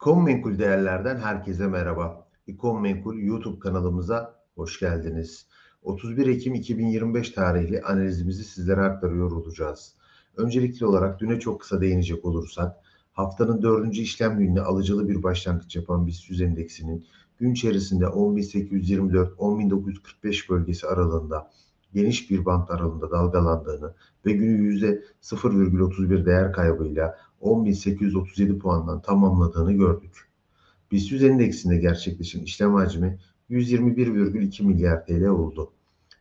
İkon Menkul Değerler'den herkese merhaba. İkon Menkul YouTube kanalımıza hoş geldiniz. 31 Ekim 2025 tarihli analizimizi sizlere aktarıyor olacağız. Öncelikli olarak düne çok kısa değinecek olursak, haftanın dördüncü işlem gününe alıcılı bir başlangıç yapan BIST 100 endeksinin gün içerisinde 10.824-10.945 bölgesi aralığında geniş bir bant aralığında dalgalandığını ve günü %0,31 değer kaybıyla 10.837 puandan tamamladığını gördük. BIST 100 endeksinde gerçekleşen işlem hacmi 121,2 milyar TL oldu.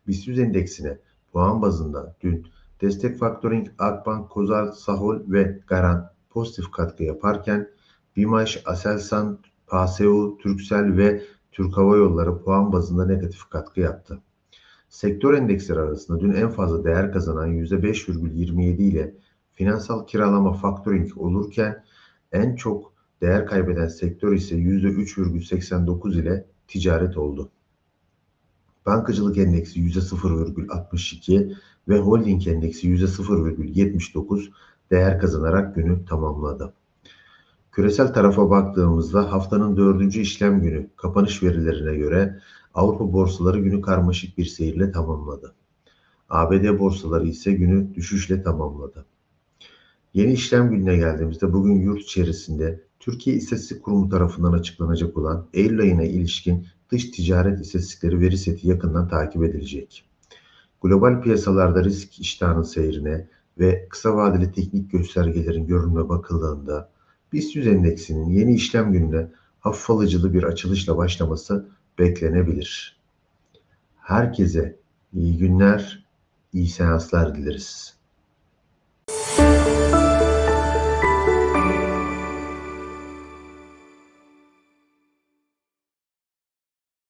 BIST 100 endeksine puan bazında dün Destek Factoring, Akbank, Kozar, Sahol ve Garan pozitif katkı yaparken BİMAŞ, Aselsan, PASEU, Türksel ve Türk Hava Yolları puan bazında negatif katkı yaptı. Sektör endeksleri arasında dün en fazla değer kazanan %5,27 ile finansal kiralama factoring olurken en çok değer kaybeden sektör ise %3,89 ile ticaret oldu. Bankacılık endeksi %0,62 ve holding endeksi %0,79 değer kazanarak günü tamamladı. Küresel tarafa baktığımızda haftanın dördüncü işlem günü kapanış verilerine göre Avrupa borsaları günü karmaşık bir seyirle tamamladı. ABD borsaları ise günü düşüşle tamamladı. Yeni işlem gününe geldiğimizde bugün yurt içerisinde Türkiye İstatistik Kurumu tarafından açıklanacak olan Eylül ayına ilişkin dış ticaret istatistikleri veri seti yakından takip edilecek. Global piyasalarda risk iştahının seyrine ve kısa vadeli teknik göstergelerin görünme bakıldığında BIST 100 endeksinin yeni işlem gününe hafif alıcılı bir açılışla başlaması beklenebilir. Herkese iyi günler, iyi seanslar dileriz.